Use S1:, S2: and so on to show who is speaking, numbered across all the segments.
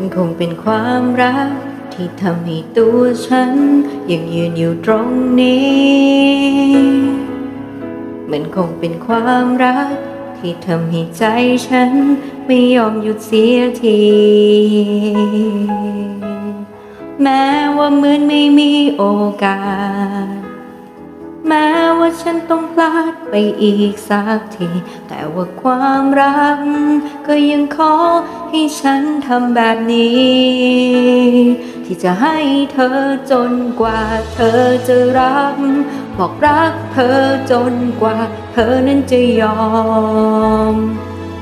S1: มันคงเป็นความรัก ที่ทำให้ตัวฉัน ยังยืนอยู่ตรงนี้ มันคงเป็นความรัก ที่ทำให้ใจฉัน ไม่ยอมหยุดเสียที แม้ว่าเหมือนไม่มีโอกาส ว่าฉันต้องพลาดไปอีกสักที แต่ว่าความรัก ก็ยังขอให้ฉันทำแบบนี้ ที่จะให้เธอจนกว่าเธอจะรับบอกรักเธอจนกว่าเธอนั้นจะยอม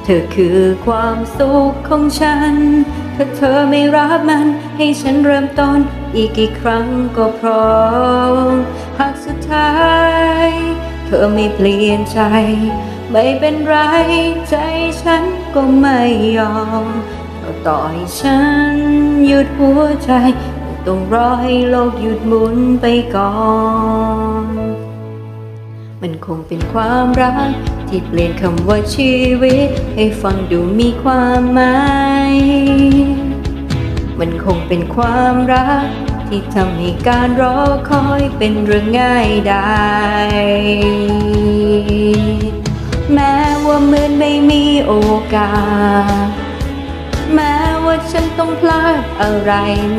S1: เธอคือความสุขของฉัน ถ้าเธอไม่รับมัน ให้ฉันเริ่มต้นอีกกี่ครั้งก็พร้อมหากสุดท้าย เธอไม่เปลี่ยนใจ ไม่เป็นไรใจฉันก็ไม่ยอมต่อให้ฉันหยุดหัวใจ ต้องรอให้โลกหยุดหมุนไปก่อน มันคงเป็นความรัก ที่เปลี่ยนคำว่าชีวิต ให้ฟังดูมีความหมาย มันคงเป็นความรัก ที่ทำให้การรอคอยเป็นเรื่องง่ายได้ แม้ว่าเหมือนไม่มีโอกาส แม้ว่าฉันต้องพลาดอะไร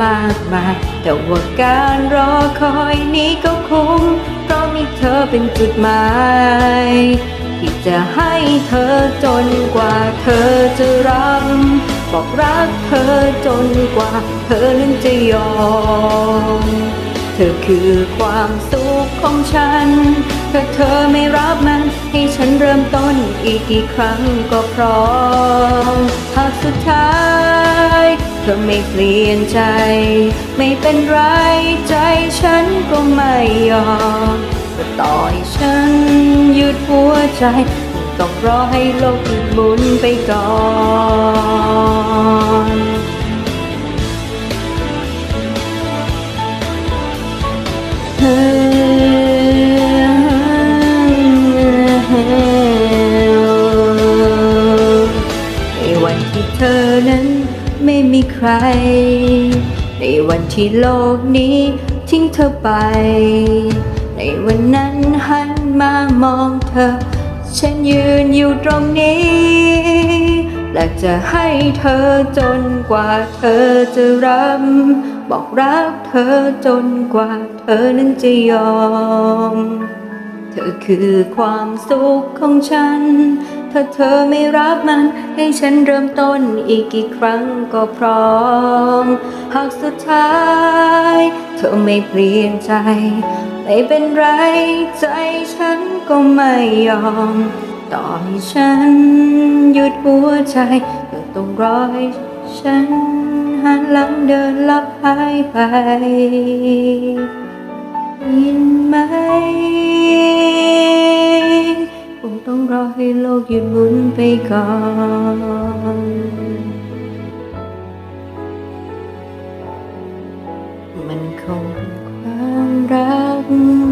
S1: มากมาย แต่ว่าการรอคอยนี้ก็คุ้มเพราะมีเธอเป็นจุดหมายที่จะให้เธอจนกว่าเธอจะรับ บอกรักเธอจนกว่าเธอนั้นจะยอม เธอคือความสุขของฉันถ้าเธอไม่รับมัน ให้ฉันเริ่มต้นอีกกี่ครั้งก็พร้อม หากสุดท้ายเธอไม่เปลี่ยนใจ ไม่เป็นไรใจฉันก็ไม่ยอมก็ต่อยฉันหยุดหัวใจ ต้องรอให้โลกหยุดหมุนไปก่อนในวันที่เธอนั้นไม่มีใคร ในวันที่โลกนี้ทิ้งเธอไป ในวันนั้นหันมามองเธอ ฉันยืนอยู่ตรงนี้และจะให้เธอจนกว่าเธอจะรับ บอกรักเธอจนกว่าเธอนั้นจะยอม เธอคือความสุขของฉัน ถ้าเธอไม่รับมัน ให้ฉันเริ่มต้นอีกกี่ครั้งก็พร้อม หากสุดท้าย เธอไม่เปลี่ยนใจ ไม่เป็นไรใจฉันก็ไม่ยอม ต่อให้ฉันหยุดหัวใจก็ต้องรอให้ฉันหันหลังเดินลับหายไปยินไหมคงต้องรอให้โลกหยุดหมุนไปก่อนมันคงเป็นความรัก Mm-hmm.